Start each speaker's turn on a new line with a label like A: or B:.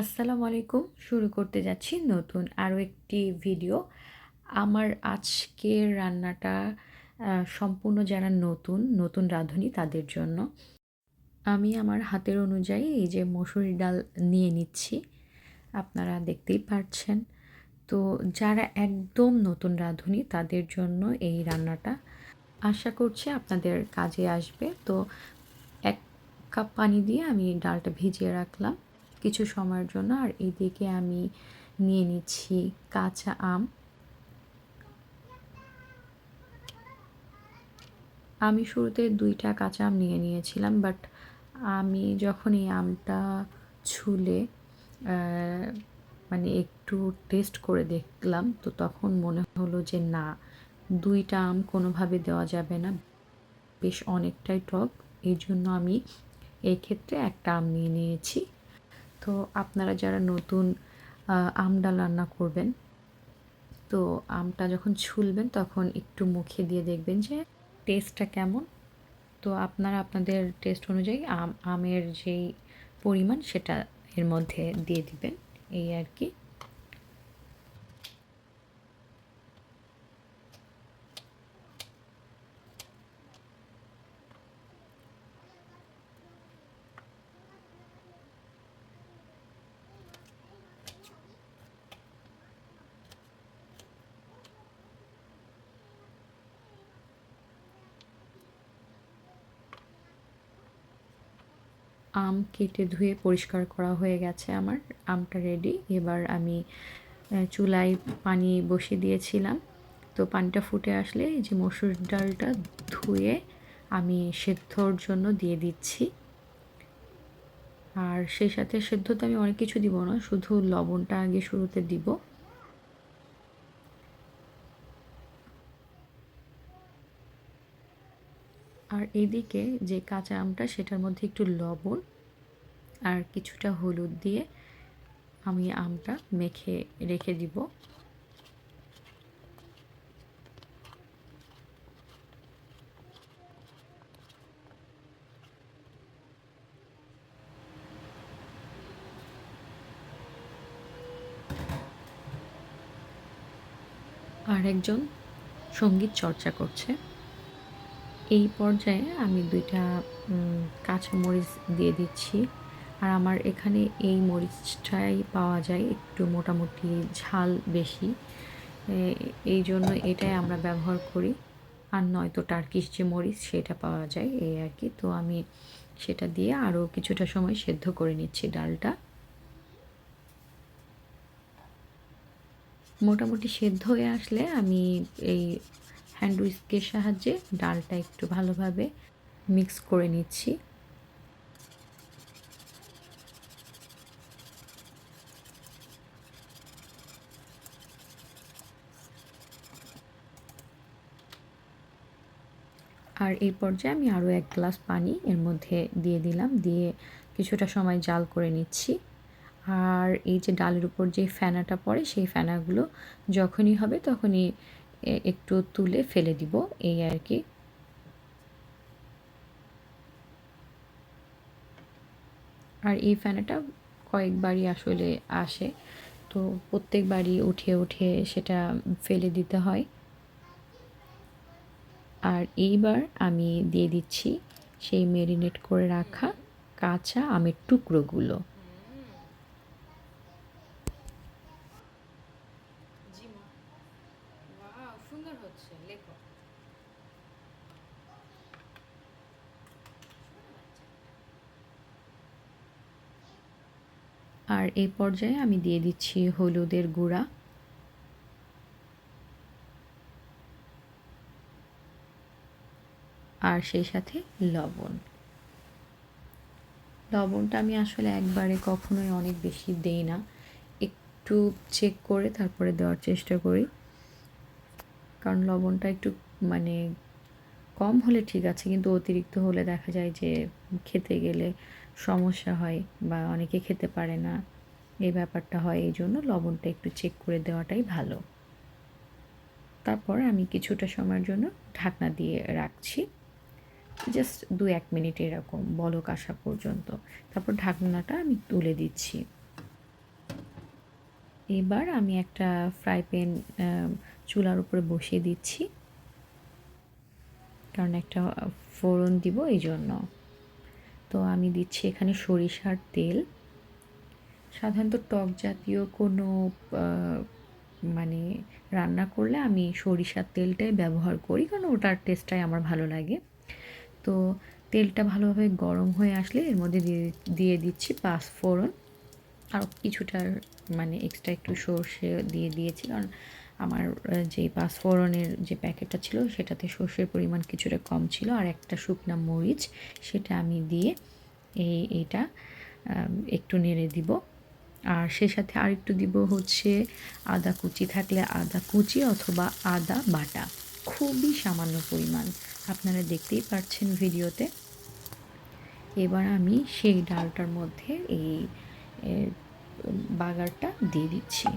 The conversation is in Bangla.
A: আসসালামু আলাইকুম। শুরু করতে যাচ্ছি নতুন আরও একটি ভিডিও। আমার আজকের রান্নাটা সম্পূর্ণ যারা নতুন নতুন রাঁধুনি তাদের জন্য। আমি আমার হাতের অনুযায়ী এই যে মসুরি ডাল নিয়ে নিচ্ছি, আপনারা দেখতেই পাচ্ছেন তো যারা একদম নতুন রাঁধুনি তাদের জন্য এই রান্নাটা আশা করছি আপনাদের কাজে আসবে। তো এক কাপ পানি দিয়ে আমি ডালটা ভিজিয়ে রাখলাম। কিছু সময়ের জন্য, আর এদিকে আমি নিয়ে নিচ্ছি কাঁচা আম। আমি শুরুতে দুইটা কাঁচা আম নিয়ে নিয়েছিলাম বাট আমি যখন এই আমটা ছুলে মানে একটু টেস্ট করে দেখলাম, তো তখন মনে হলো যে না, দুইটা আম কোনোভাবে দেওয়া যাবে না, বেশ অনেকটাই টক। এই জন্য আমি এই ক্ষেত্রে একটা আম নিয়ে নিয়েছি। তো আপনারা যারা নতুন আম ডাল রান্না করবেন, তো আমটা যখন ছুলবেন তখন একটু মুখে দিয়ে দেখবেন যে টেস্টটা কেমন। তো আপনারা আপনাদের টেস্ট অনুযায়ী আম, আমের যেই পরিমাণ সেটা এর মধ্যে দিয়ে দিবেন, এই আর কি। আম কেটে ধুয়ে পরিষ্কার করা হয়ে গেছে আমার, আমটা রেডি এবার আমি চুলায় পানি বসিয়ে দিয়েছিলাম। তো পানিটা ফুটে আসলে এই যে মসুর ডালটা ধুয়ে আমি সেদ্ধর জন্য দিয়ে দিচ্ছি। আর সেই সাথে সেদ্ধতে আমি অনেক কিছু দিব না, শুধু লবণটা আগে শুরুতে দিব। আর এদিকে যে কাঁচা আমটা, সেটার মধ্যে একটু লবণ আর কিছুটা হলুদ দিয়ে আমি আমটা মেখে রেখে দিব। আর একজন সংগীত চর্চা করছে। এই পর্যায়ে আমি দুইটা কাঁচা মরিচ দিয়ে দিচ্ছি। আর আমার এখানে এই মরিচটাই পাওয়া যায় একটু মোটামুটি ঝাল বেশি। এই জন্য এটাই আমরা ব্যবহার করি। আর নয়তো টার্কিশ যে মরিচ সেটা পাওয়া যায় এই আর কি। তো আমি সেটা দিয়ে আরও কিছুটা সময় সেদ্ধ করে নিচ্ছি ডালটা। মোটামুটি সেদ্ধ হয়ে আসলে আমি এই হ্যান্ড উইস্কের সাহায্যে ডালটা একটু ভালোভাবে মিক্স করে নিচ্ছি। আর এই পর্যায়ে আমি আরও এক গ্লাস পানি এর মধ্যে দিয়ে দিলাম, দিয়ে কিছুটা সময় জাল করে নিচ্ছি। আর এই যে ডালের উপর যে ফেনাটা পড়ে, সেই ফেনাগুলো যখনই হবে তখনই একটু তুলে ফেলে দিব, এই আর কি। আর এই ফ্যানাটা কয়েকবারই আসলে আসে, তো প্রত্যেকবারই উঠে উঠে সেটা ফেলে দিতে হয়। আর এইবার আমি দিয়ে দিচ্ছি সেই মেরিনেট করে রাখা কাঁচা আমের টুকরোগুলো। আর এই পর্যায়ে আমি দিয়ে দিচ্ছি হলুদের গুঁড়া। আর সেই সাথে লবণ। লবণটা আমি আসলে একবারে কখনোই অনেক বেশি দেই না। একটু চেক করে তারপরে দেওয়ার চেষ্টা করি। কারণ লবণটা একটু মানে কম হলে ঠিক আছে, কিন্তু অতিরিক্ত হলে দেখা যায় যে খেতে গেলে সমস্যা হয় বা অনেকে খেতে পারে না। এই ব্যাপারটা হয়, এই জন্য লবণটা একটু চেক করে দেওয়াটাই ভালো। তারপর আমি কিছুটা সময়ের জন্য ঢাকনা দিয়ে রাখছি। জাস্ট দু এক মিনিট এরকম বলক আসা পর্যন্ত। তারপর ঢাকনাটা আমি তুলে দিচ্ছি। এবার আমি একটা ফ্রাই প্যান চুলার উপরে বসিয়ে দিচ্ছি। কারণ একটা ফোড়ন দিব এই জন্য। তো আমি দিচ্ছি এখানে সরিষার তেল। সাধারণত টক জাতীয় কোনো মানে রান্না করলে আমি সরিষার তেলটাই ব্যবহার করি, কারণ ওটার টেস্টটাই আমার ভালো লাগে। তো তেলটা ভালোভাবে গরম হয়ে আসলে এর মধ্যে দিয়ে দিয়ে দিচ্ছি পাঁচ ফোড়ন। আর কিছুটা মানে এক্সট্রা একটু সর্ষে দিয়ে দিয়েছি, কারণ আমার যে পাঁচফোড়নের যে প্যাকেটটা ছিল সেটাতে সর্ষের পরিমাণ কিছুটা কম ছিল, আর একটা শুকনা মরিচ সেটা আমি দিয়ে এই এটা একটু নেড়ে দিব। আর সে সাথে আর একটু দিব হচ্ছে আদা কুচি, থাকলে আদা কুচি অথবা আদা বাটা। খুবই সামান্য পরিমাণ। আপনারা দেখতেই পাচ্ছেন ভিডিওতে। এবার আমি সেই ডালটার মধ্যে এই বাগারটা দিয়ে দিচ্ছি।